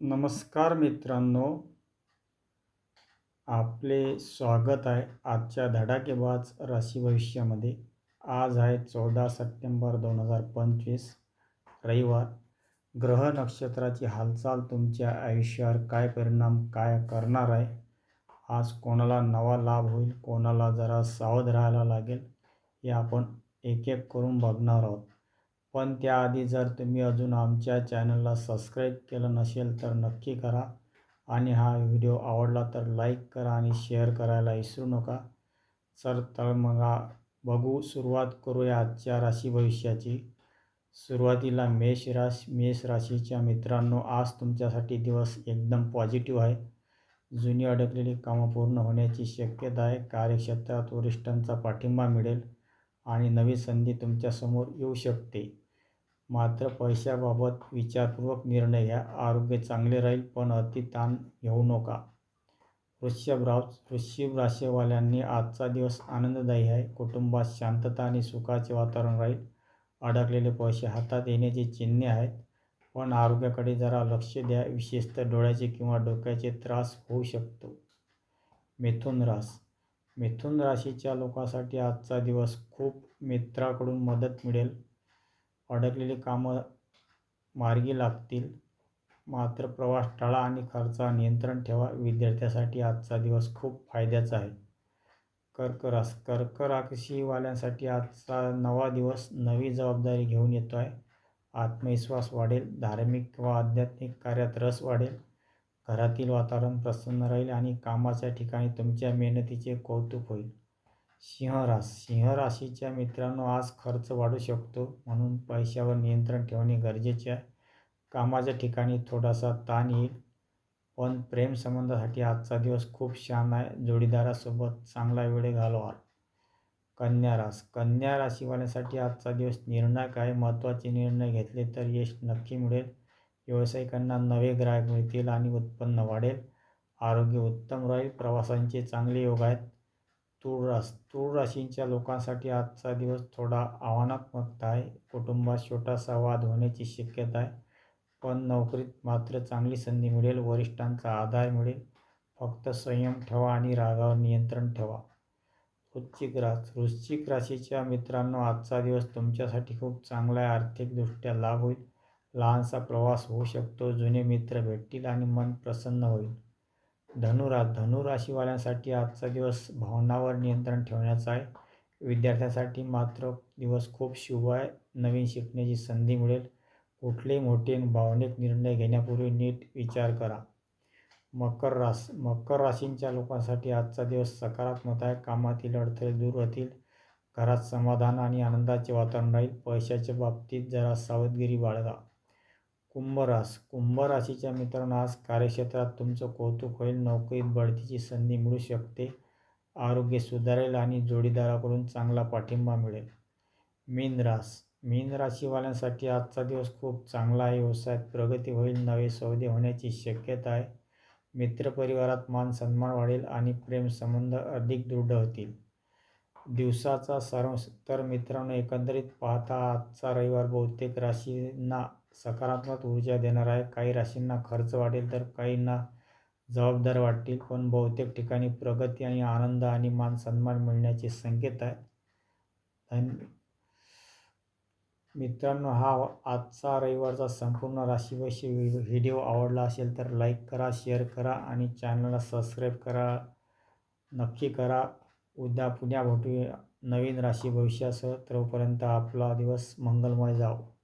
नमस्कार मित्रांनो. आपले स्वागत आहे आजच्या धडाकेबाज राशी भविष्यामध्ये. आज आहे चौदा सप्टेंबर दोन हजार पंचवीस रविवार. ग्रह नक्षत्राची हालचाल तुमच्या आयुष्यावर काय परिणाम काय करणार आहे? आज कोणाला नवा लाभ होईल कोणाला जरा सावध राहायला लागेल हे आपण एक एक करून बघणार आहोत. पण त्याआधी जर तुम्ही अजून आमच्या चॅनलला सबस्क्राईब केलं नसेल तर नक्की करा. आणि हा व्हिडिओ आवडला तर लाईक करा आणि शेअर करायला विसरू नका. सर तर मग बघू सुरुवात करूया आजच्या राशी भविष्याची. सुरुवातीला मेष राश मेष राशीच्या मित्रांनो आज तुमच्यासाठी दिवस एकदम पॉझिटिव्ह आहे. जुनी अडकलेली कामं पूर्ण होण्याची शक्यता आहे. कार्यक्षेत्रात वरिष्ठांचा पाठिंबा मिळेल. आणि नवी संधी तुमच्यासमोर येऊ शकते. मात्र पैशाबाबत विचारपूर्वक निर्णय घ्या. आरोग्य चांगले राहील पण अति ताण घेऊ नका. वृश्चिक राव वृश्चिक राशीवाल्यांनी आजचा दिवस आनंददायी आहे. कुटुंबात शांतता आणि सुखाचे वातावरण राहील. अडकलेले पैसे हातात येण्याची चिन्हे आहेत. पण आरोग्याकडे जरा लक्ष द्या. विशेषतः डोळ्याचे किंवा डोक्याचे त्रास होऊ शकतो. मिथुन रास मिथुन राशीच्या लोकांसाठी आजचा दिवस खूप मित्राकडून मदत मिळेल. अडकलेली कामं मार्गी लागतील. मात्र प्रवास टाळा आणि खर्चा नियंत्रण ठेवा. विद्यार्थ्यासाठी आजचा दिवस खूप फायद्याचा आहे. कर्क रास कर्क राशीवाल्यांसाठी आजचा नवा दिवस नवी जबाबदारी घेऊन येतो आहे आत्मविश्वास वाढेल. धार्मिक किंवा आध्यात्मिक कार्यात रस वाढेल. घरातील वातावरण प्रसन्न राहील आणि कामाच्या ठिकाणी तुमच्या मेहनतीचे कौतुक होईल. सिंहरास सिंह राशीच्या मित्रांनो आज खर्च वाढू शकतो म्हणून पैशावर नियंत्रण ठेवणे गरजेचे आहे. कामाच्या ठिकाणी थोडासा ताण येईल पण प्रेमसंबंधासाठी आजचा दिवस खूप छान आहे. जोडीदारासोबत चांगला वेळ घालवाल कन्या रास कन्या राशीवाल्यांसाठी आजचा दिवस निर्णायक आहे. महत्त्वाचे निर्णय घेतले तर यश नक्की मिळेल. व्यावसायिकांना नवे ग्राहक मिळतील आणि उत्पन्न वाढेल. आरोग्य उत्तम राहील. प्रवासांचे चांगले योग आहेत. तूळ रास तूळ राशींच्या लोकांसाठी आजचा दिवस थोडा आव्हानात्मक आहे. कुटुंबात छोटासा वाद होण्याची शक्यता आहे. पण नोकरीत मात्र चांगली संधी मिळेल. वरिष्ठांचा आधार मिळेल. फक्त संयम ठेवा आणि रागावर नियंत्रण ठेवा. वृश्चिक रास वृश्चिक राशीच्या मित्रांनो आजचा दिवस तुमच्यासाठी खूप चांगला आहे. आर्थिकदृष्ट्या लाभ होईल. लहानसा प्रवास होऊ शकतो जुने मित्र भेटतील आणि मन प्रसन्न होईल. धनुरा धनुराशीवाल्यांसाठी आजचा दिवस भावनावर नियंत्रण ठेवण्याचा आहे. विद्यार्थ्यांसाठी मात्र दिवस खूप शुभ आहे. नवीन शिकण्याची संधी मिळेल. कुठलेही मोठे भावनिक निर्णय घेण्यापूर्वी नीट विचार करा. मकर रास मकर राशींच्या लोकांसाठी आजचा दिवस सकारात्मक आहे. कामातील अडथळे दूर होतील. घरात समाधान आणि आनंदाचे वातावरण राहील. पैशाच्या बाबतीत जरा सावधगिरी बाळगा. कुंभरास कुंभ राशीच्या मित्रांनो आज कार्यक्षेत्रात तुमचं कौतुक होईल. नोकरीत बढतीची संधी मिळू शकते. आरोग्य सुधारेल आणि जोडीदाराकडून चांगला पाठिंबा मिळेल. मीन रास मीन राशीवाल्यांसाठी आजचा दिवस खूप चांगला आहे. व्यवसायात प्रगती होईल नवे सौदे होण्याची शक्यता आहे. मित्रपरिवारात मान सन्मान वाढेल आणि प्रेमसंबंध अधिक दृढ होतील. दिवसाचा सारांश तर मित्रांनो एकंदरीत पाहता आजचा रविवार बहुतेक राशींना सकारात्मक ऊर्जा देणार आहे. काही राशींना खर्च वाढेल तर काहींना जबाबदार वाटतील पण बहुतेक ठिकाणी प्रगती आणि आनंद आणि मान सन्मान मिळण्याचे संकेत आहे. आणि मित्रांनो हा आजचा रविवारचा संपूर्ण राशीविषयी व्हिडिओ आवडला असेल तर लाईक करा शेअर करा आणि चॅनलला सबस्क्राईब करा. नक्की करा. उद्या पुन्हा भेटूया नवीन राशी भविष्यासह. तोपर्यंत आपला दिवस मंगलमय जावो.